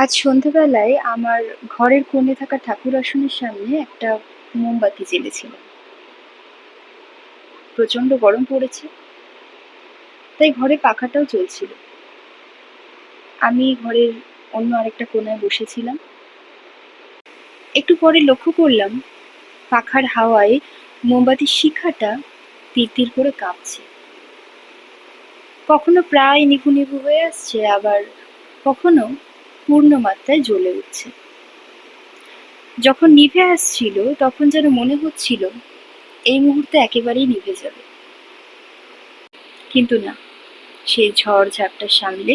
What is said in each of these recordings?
আজ সন্ধেবেলায় আমার ঘরের কোণে থাকা ঠাকুর আসনের সামনে একটা মোমবাতি জ্বেলেছিলাম প্রচণ্ড গরম পড়েছে, তাই ঘরে পাখাটাও চলছিল আমি ঘরের অন্য আরেকটা কোণায় বসেছিলাম। একটু পরে লক্ষ্য করলাম, পাখার হাওয়ায় মোমবাতির শিখাটা তীর তীর করে কাঁপছে। কখনো প্রায় নিভু নিভু হয়ে আসছে, আবার কখনো পূর্ণ মাত্রায় জ্বলে উঠছে। যখন নিভে আসছিল, তখন যেন মনে হচ্ছিল, এই মুহূর্তে একেবারেই নিভে যাবে। কিন্তু না সেই ঝড় ঝাপটা সামলে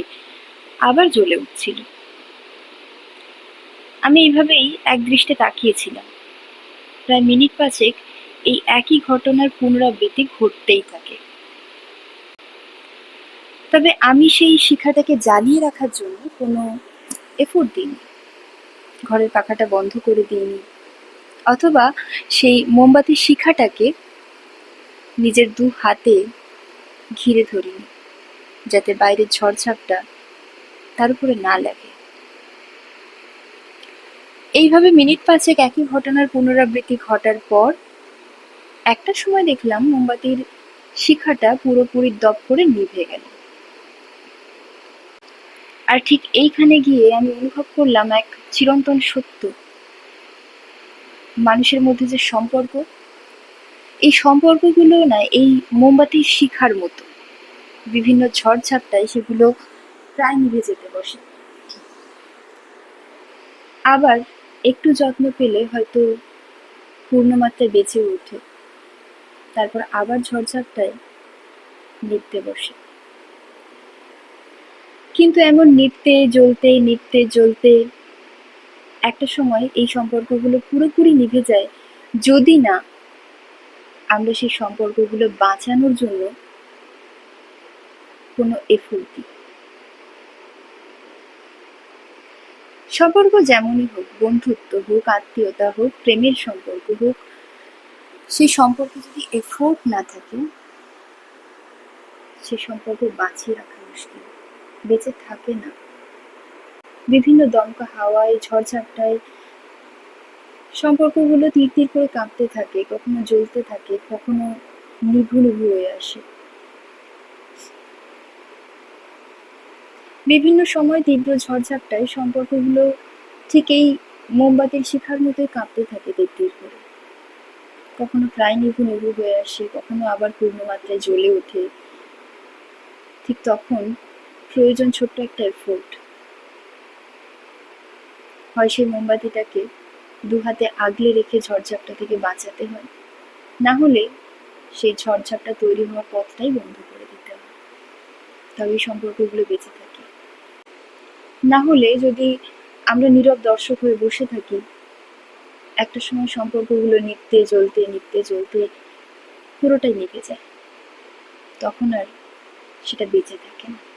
আবার জ্বলে উঠছিল। আমি এইভাবেই এক দৃষ্টে তাকিয়েছিলাম। প্রায় মিনিট পাঁচেক এই একই ঘটনার পুনরাবৃত্তি ঘটতেই থাকে। তবে আমি সেই শিখাটাকে জ্বালিয়ে রাখার জন্য কোনো এফোর্ট দিইনি। ঘরের পাখাটা বন্ধ করে দিইনি। অথবা সেই মোমবাতির শিখাটাকে নিজের দু হাতে ঘিরে ধরিনি, যাতে বাইরের ঝড়ঝাপটা তার উপরে না লাগে। এইভাবে মিনিট পাঁচেক একই ঘটনার পুনরাবৃত্তি ঘটার পর একটা সময় দেখলাম মোমবাতির শিখাটা পুরোপুরি দপ করে নিভে গেল। আর ঠিক এইখানে গিয়ে আমি অনুভব করলাম এক চিরন্তন সত্য। মানুষের মধ্যে যে সম্পর্ক, এই সম্পর্কগুলো না, এই মোমবাতির শিখার মতো। বিভিন্ন ঝড়ঝাপটায় সেগুলো প্রায় নিভে যেতে বসে। আবার একটু যত্ন পেলে হয়তো পূর্ণমাত্রায় বেঁচে ওঠে তারপর আবার ঝড়ঝাপটায় নিতে বসে। কিন্তু এমন নিত্যে জ্বলতে নিত্যে জ্বলতে একটা সময় এই সম্পর্কগুলো পুরোপুরি নিভে যায়। যদি না আমরা সেই সম্পর্কগুলো বাঁচানোর জন্য কোনো এফোর্ট দিই। সম্পর্ক যেমনই হোক, বন্ধুত্ব হোক, আত্মীয়তা হোক, প্রেমের সম্পর্ক হোক, সেই সম্পর্কে যদি এফোর্ট না থাকে সে সম্পর্ক বাঁচিয়ে রাখা মুশকিল। বেঁচে থাকে না। বিভিন্ন দমকা হাওয়ায়, ঝড়ঝাপটায় সম্পর্কগুলো তীর তীর করে কাঁপতে থাকে, কখনো জ্বলতে থাকে, কখনো নিভু নিভু হয়ে আসে। বিভিন্ন সময় তীব্র ঝড়ঝাপটায় সম্পর্কগুলো ঠিক এই মোমবাতির শিখার মতোই কাঁপতে থাকে তীর তীর করে। কখনো প্রায় নিভু নিভু হয়ে আসে, কখনো আবার পূর্ণমাত্রায় জ্বলে ওঠে। ঠিক তখন প্রয়োজন ছোট্ট একটা এফোর্ট হয় সেই মোমবাতিটাকে দু হাতে আগলে রেখে ঝড়ঝাপটা থেকে বাঁচাতে হয়। না হলে সেই ঝড়ঝাপটা তৈরি হওয়ার পথটাই বন্ধ করে দিতে হয়। তবেই সম্পর্কগুলো বেঁচে থাকে। না হলে যদি আমরা নীরব দর্শক হয়ে বসে থাকি, একটা সময় সম্পর্কগুলো নিত্যে জ্বলতে নিত্যে জ্বলতে পুরোটাই নিভে যায়। তখন আর সেটা বেঁচে থাকে না।